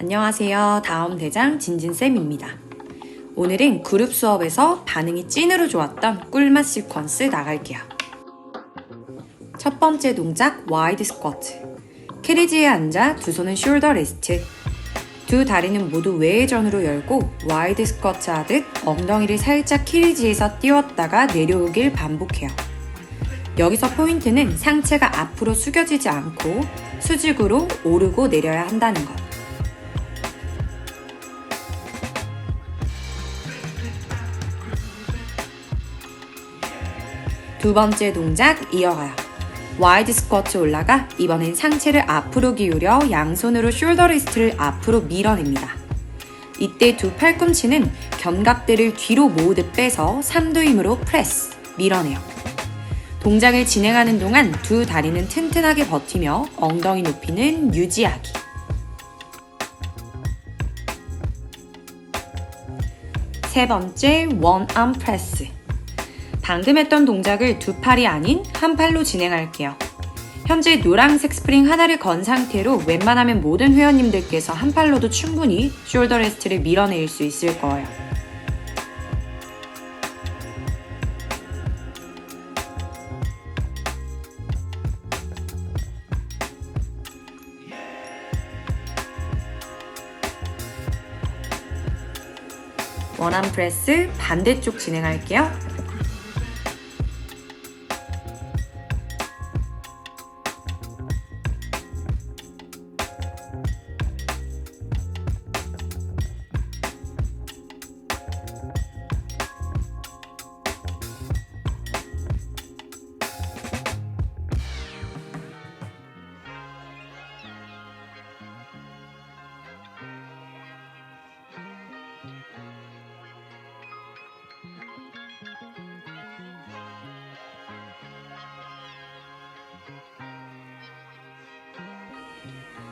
안녕하세요. 다음 대장 진진쌤입니다. 오늘은 그룹 수업에서 반응이 찐으로 좋았던 꿀맛 시퀀스 나갈게요. 첫 번째 동작 와이드 스쿼트. 캐리지에 앉아 두 손은 숄더 레스트. 두 다리는 모두 외회전으로 열고 와이드 스쿼트 하듯 엉덩이를 살짝 캐리지에서 띄웠다가 내려오길 반복해요. 여기서 포인트는 상체가 앞으로 숙여지지 않고 수직으로 오르고 내려야 한다는 것. 두 번째 동작 이어가요. 와이드 스쿼트 올라가 이번엔 상체를 앞으로 기울여 양손으로 숄더 리스트를 앞으로 밀어냅니다. 이때 두 팔꿈치는 견갑대를 뒤로 모으듯 빼서 3도 힘으로 프레스, 밀어내요. 동작을 진행하는 동안 두 다리는 튼튼하게 버티며 엉덩이 높이는 유지하기. 세 번째 원암 프레스. 방금 했던 동작을 두 팔이 아닌 한 팔로 진행할게요. 현재 노란색 스프링 하나를 건 상태로 웬만하면 모든 회원님들께서 한 팔로도 충분히 숄더 레스트를 밀어낼 수 있을 거예요. 원암 프레스 반대쪽 진행할게요.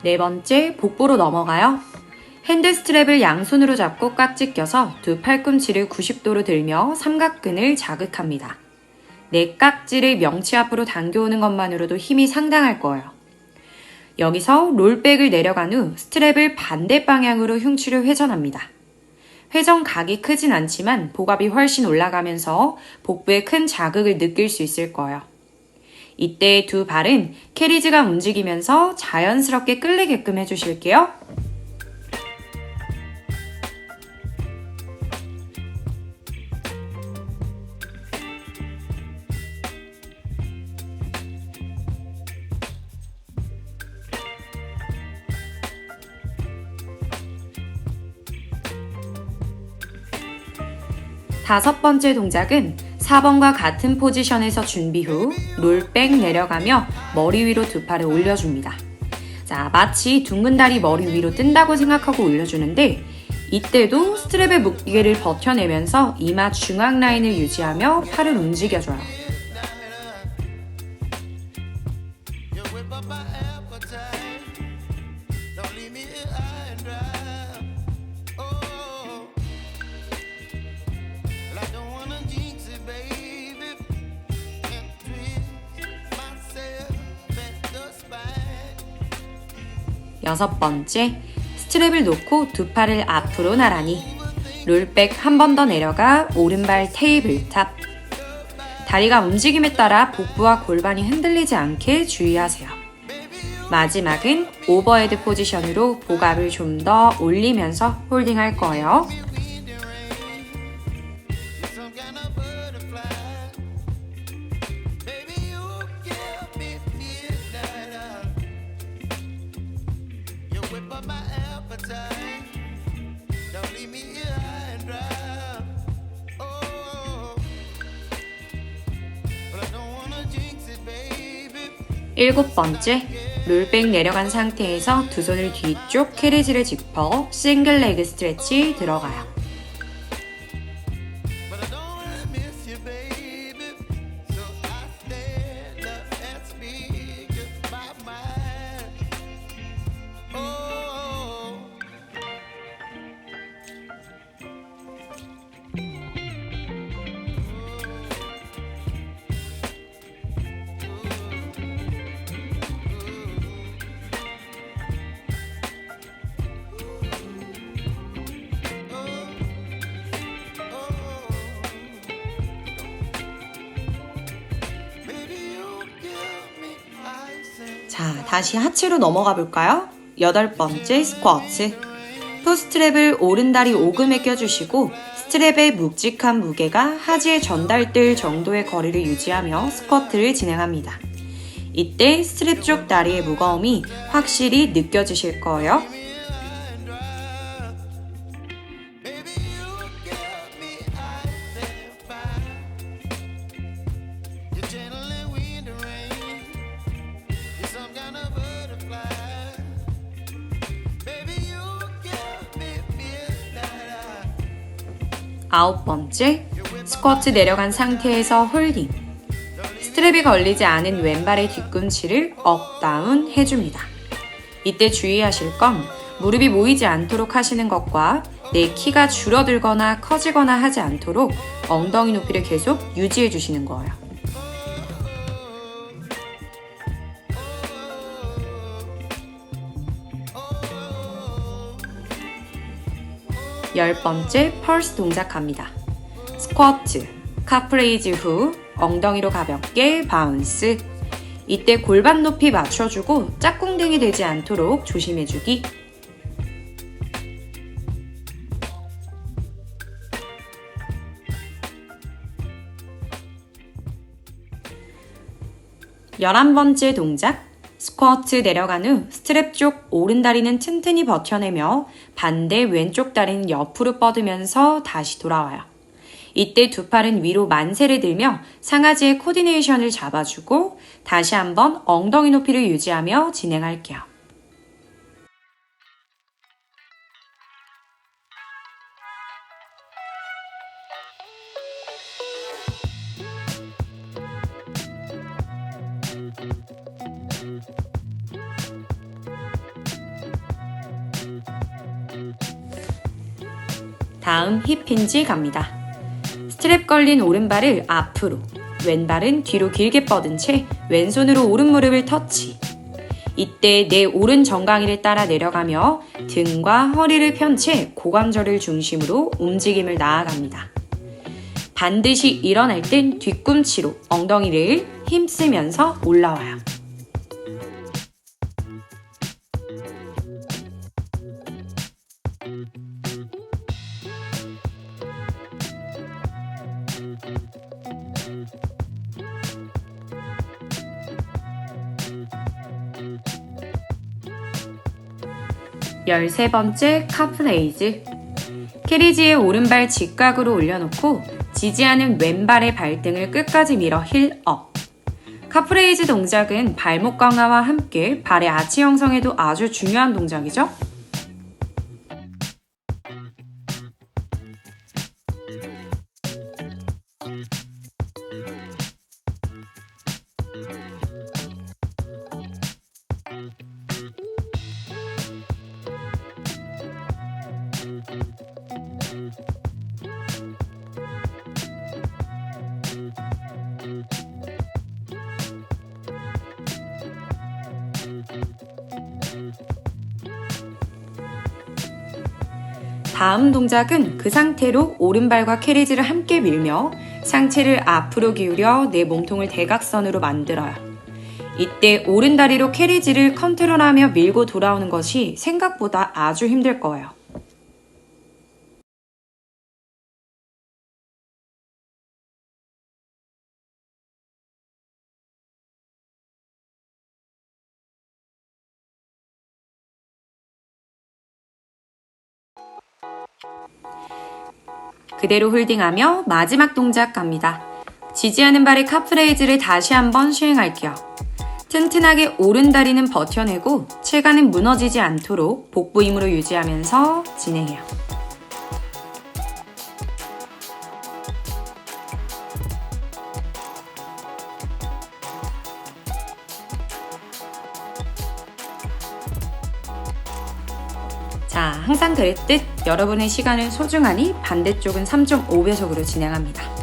네 번째, 복부로 넘어가요. 핸드 스트랩을 양손으로 잡고 깍지 껴서 두 팔꿈치를 90도로 들며 삼각근을 자극합니다. 내 깍지를 명치 앞으로 당겨오는 것만으로도 힘이 상당할 거예요. 여기서 롤백을 내려간 후 스트랩을 반대 방향으로 흉추를 회전합니다. 회전 각이 크진 않지만 복압이 훨씬 올라가면서 복부에 큰 자극을 느낄 수 있을 거예요. 이때 두 발은 캐리지가 움직이면서 자연스럽게 끌리게끔 해주실게요. 다섯 번째 동작은 4번과 같은 포지션에서 준비 후 롤 백 내려가며 머리 위로 두 팔을 올려줍니다. 자, 마치 둥근 다리 머리 위로 뜬다고 생각하고 올려주는데 이때도 스트랩의 무게를 버텨내면서 이마 중앙 라인을 유지하며 팔을 움직여줘요. 여섯 번째, 스트랩을 놓고 두 팔을 앞으로 나란히 롤백 한 번 더 내려가 오른발 테이블 탑 다리가 움직임에 따라 복부와 골반이 흔들리지 않게 주의하세요. 마지막은 오버헤드 포지션으로 복압을 좀 더 올리면서 홀딩할 거예요. 일곱 번째, 롤백 내려간 상태에서 두 손을 뒤쪽 캐리지를 짚어 싱글 레그 스트레치 들어가요. 자, 다시 하체로 넘어가 볼까요? 여덟 번째 스쿼트. 토스트랩을 오른다리 오금에 껴주시고 스트랩의 묵직한 무게가 하지에 전달될 정도의 거리를 유지하며 스쿼트를 진행합니다. 이때 스트랩 쪽 다리의 무거움이 확실히 느껴지실 거예요. 아홉 번째, 스쿼트 내려간 상태에서 홀딩. 스트랩이 걸리지 않은 왼발의 뒤꿈치를 업, 다운 해줍니다. 이때 주의하실 건 무릎이 모이지 않도록 하시는 것과 내 키가 줄어들거나 커지거나 하지 않도록 엉덩이 높이를 계속 유지해 주시는 거예요. 열 번째 펄스 동작합니다. 스쿼트, 카프레이즈 후 엉덩이로 가볍게 바운스. 이때 골반 높이 맞춰주고 짝꿍댕이 되지 않도록 조심해주기. 열한 번째 동작. 스쿼트 내려간 후 스트랩 쪽 오른 다리는 튼튼히 버텨내며 반대 왼쪽 다리는 옆으로 뻗으면서 다시 돌아와요. 이때 두 팔은 위로 만세를 들며 상하지의 코디네이션을 잡아주고 다시 한번 엉덩이 높이를 유지하며 진행할게요. 다음 힙힌지 갑니다. 스트랩 걸린 오른발을 앞으로, 왼발은 뒤로 길게 뻗은 채 왼손으로 오른 무릎을 터치. 이때 내 오른 정강이를 따라 내려가며 등과 허리를 편 채 고관절을 중심으로 움직임을 나아갑니다. 반드시 일어날 땐 뒤꿈치로 엉덩이를 힘쓰면서 올라와요. 열세 번째 카프레이즈. 캐리지의 오른발 직각으로 올려놓고 지지하는 왼발의 발등을 끝까지 밀어 힐 업. 카프레이즈 동작은 발목 강화와 함께 발의 아치 형성에도 아주 중요한 동작이죠. 다음 동작은 그 상태로 오른발과 캐리지를 함께 밀며 상체를 앞으로 기울여 내 몸통을 대각선으로 만들어요. 이때 오른 다리로 캐리지를 컨트롤하며 밀고 돌아오는 것이 생각보다 아주 힘들 거예요. 그대로 홀딩하며 마지막 동작 갑니다. 지지하는 발의 카프레이즈를 다시 한번 시행할게요. 튼튼하게 오른 다리는 버텨내고 체가는 무너지지 않도록 복부 힘으로 유지하면서 진행해요. 항상 그랬듯 여러분의 시간은 소중하니 반대쪽은 3.5배속으로 진행합니다.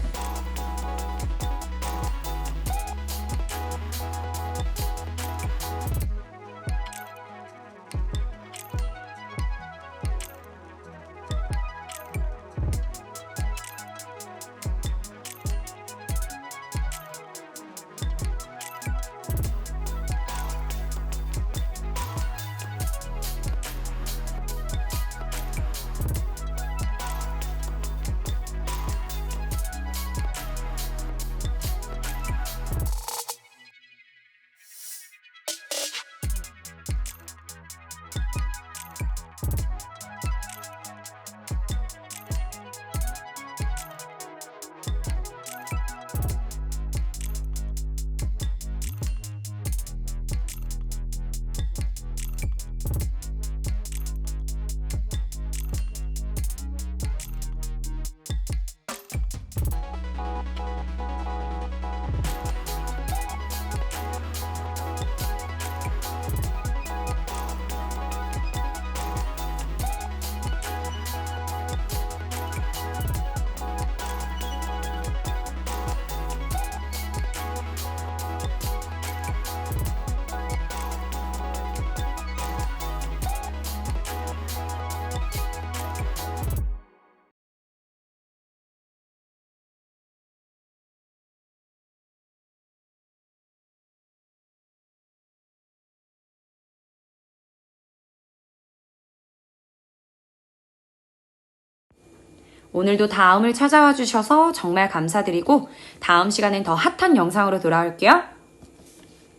오늘도 다음을 찾아와 주셔서 정말 감사드리고 다음 시간엔 더 핫한 영상으로 돌아올게요.